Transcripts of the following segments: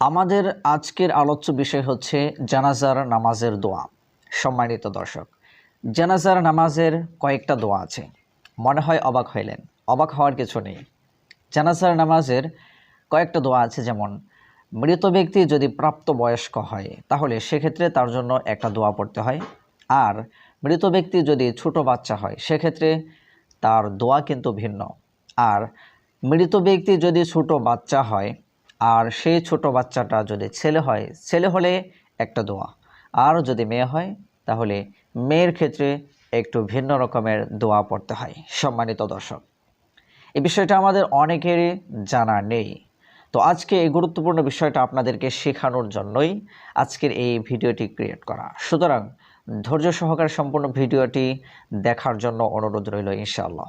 আমাদের আজকের আলোচ্য বিষয় হচ্ছে জানাজার নামাজের দোয়া। সম্মানিত দর্শক, জানাজার নামাজের কয়েকটা দোয়া আছে। মনে হয় অবাক হইলেন, অবাক হওয়ার কিছু নেই। জানাজার নামাজের কয়েকটা দোয়া আছে, যেমন, মৃত ব্যক্তি যদি প্রাপ্ত বয়স্ক হয়, তাহলে সেক্ষেত্রে তার জন্য একটা দোয়া পড়তে হয়। আর মৃত ব্যক্তি যদি ছোট বাচ্চা হয়, সেক্ষেত্রে তার দোয়া কিন্তু ভিন্ন। আর মৃত ব্যক্তি যদি ছোট বাচ্চা হয় আর সেই ছোট বাচ্চাটা যদি ছেলে হয়, ছেলে হলে একটা দোয়া। আর যদি মেয়ে হয়, তাহলে মেয়ের ক্ষেত্রে একটু ভিন্ন রকমের দোয়া পড়তে হয়, সম্মানিত দর্শক। এই বিষয়টা আমাদের অনেকেরই জানা নেই। তো আজকে এই গুরুত্বপূর্ণ বিষয়টা আপনাদেরকে শেখানোর জন্যই আজকের এই ভিডিওটি ক্রিয়েট করা। সুতরাং ধৈর্য সহকারে সম্পূর্ণ ভিডিওটি দেখার জন্য অনুরোধ রইল, ইনশাআল্লাহ।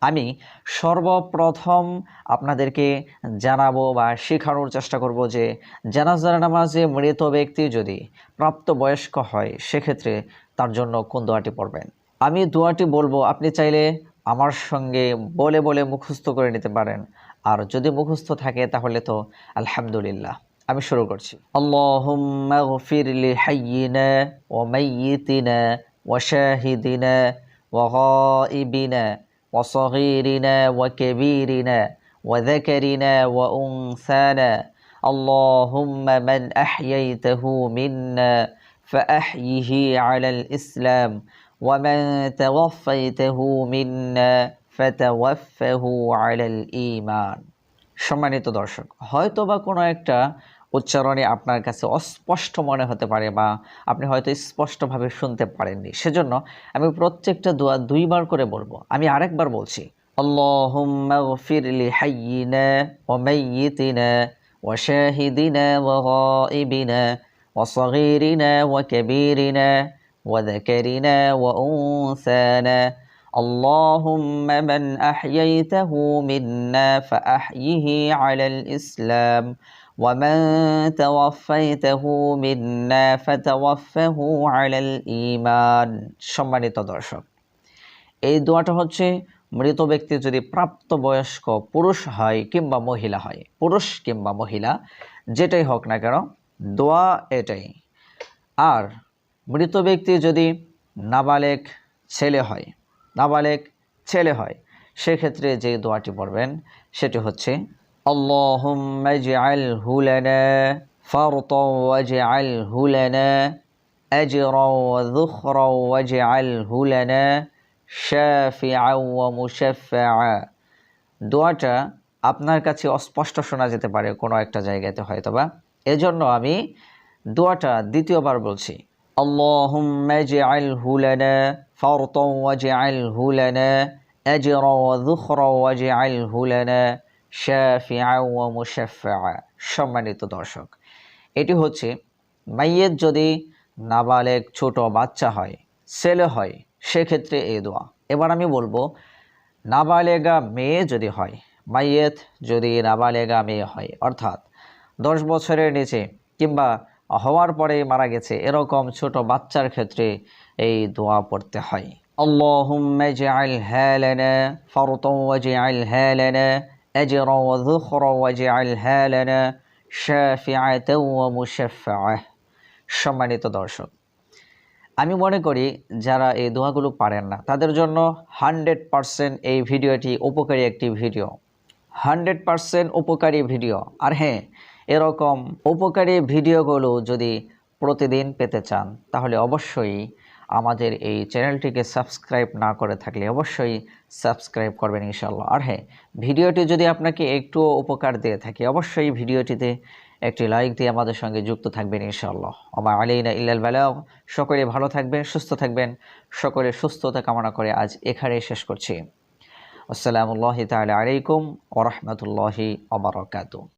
আমি সর্বপ্রথম আপনাদেরকে জানাব বা শেখানোর চেষ্টা করব যে জানাজার নামাজে মৃত ব্যক্তি যদি প্রাপ্তবয়স্ক হয়, সেক্ষেত্রে তার জন্য কোন দোয়াটি পড়বেন? আমি দোয়াটি বলব, আপনি চাইলে আমার সঙ্গে বলে বলে মুখস্থ করে নিতে পারেন। আর যদি মুখস্থ থাকে, তাহলে তো আলহামদুলিল্লাহ। আমি শুরু করছি। আল্লাহুম্মা ওয়া সগীরিনা ওয়া কাবীরিনা ওয়া যাকারিনা ওয়া উনসানা اللهم من أحييته منا فأحيه على الإسلام ومن توفيته منا فتوفه على الإيمان সম্মানিত দর্শক হয়তো বা কোনো একটা উচ্চারণে আপনার কাছে অস্পষ্ট মনে হতে পারে বা আপনি হয়তো স্পষ্টভাবে শুনতে পারেননি সেজন্য আমি প্রত্যেকটা দোয়া দুইবার করে বলবো আমি আরেকবার বলছি আল্লাহুম্মা গফির লি হাইয়িনা ওয়া মাইয়িতিনা ওয়া শাহিদিনা ওয়া গাইবিনা ওয়া সগীরিনা ওয়া কাবীরিনা ওয়া যাকারিনা ওয়া উনসানা اللهم من أحييته منا فأحيه على الإسلام ومن توفيته منا فتوفه على الإيمان সম্মানিত দর্শক এই দোয়াটা হচ্ছে মৃত ব্যক্তি যদি প্রাপ্তবয়স্ক পুরুষ হয় কিংবা মহিলা হয় পুরুষ কিংবা মহিলা যেটাই হোক না কেন দোয়া এটাই আর মৃত ব্যক্তি যদি নাবালেক ছেলে হয় নাবালেক ছেলে হয় সেক্ষেত্রে যে দোয়াটি পড়বেন সেটি হচ্ছে اللهم اجعله لنا فرطا واجعله لنا أجرا وذخرا واجعله لنا شافعا ومشفعا দোয়াটা আপনার কাছে অস্পষ্ট শোনা যেতে পারে কোনো একটা জায়গাতে হয়তো বা এজন্য আমি দোয়াটা দ্বিতীয়বার বলছি اللهم اجعله لنا فرطا واجعله لنا أجرا وذخرا واجعله لنا শাফিআ ওয়া মুশাফফিআ সম্মানিত দর্শক এটি হচ্ছে মাইয়ের যদি নাবালেক ছোট বাচ্চা হয় ছেলে হয় সেক্ষেত্রে এই দোয়া এবার আমি বলবো নাবালেগা মেয়ে যদি হয় মাইয়েত যদি নাবালেগা মেয়ে হয় অর্থাৎ দশ বছরের নিচে কিংবা হওয়ার পরে মারা গেছে এরকম ছোট বাচ্চার ক্ষেত্রে এই দোয়া পড়তে হয় اللهم اجعلها لنا فرطا واجعلها لنا أجرا وذخرا واجعلها لنا شافعة ومشفعة সম্মানিত দর্শক আমি মনে করি যারা এই দোয়াগুলো পারেন না তাদের জন্য হান্ড্রেড পারসেন্ট এই ভিডিওটি উপকারী একটি ভিডিও হান্ড্রেড পারসেন্ট উপকারী ভিডিও আর হ্যাঁ এরকম উপকারী ভিডিওগুলো যদি প্রতিদিন পেতে চান তাহলে অবশ্যই আমাদের এই চ্যানেলটিকে সাবস্ক্রাইব না করে থাকলে অবশ্যই সাবস্ক্রাইব করবেন ইনশাল্লাহ আর হ্যাঁ ভিডিওটি যদি আপনাকে একটু উপকার দিয়ে থাকে, অবশ্যই ভিডিওটিতে একটি লাইক দিয়ে আমাদের সঙ্গে যুক্ত থাকবেন ইনশাআল্লাহ। আমার আলীনা ইল্লাল বেলাও সকলে ভালো থাকবেন, সুস্থ থাকবেন। সকলে সুস্থতা কামনা করে আজ এখানে শেষ করছি। আসসালামুল্লাহ তাহলে আলাইকুম ওরহমতুল্লাহি অবরকাতু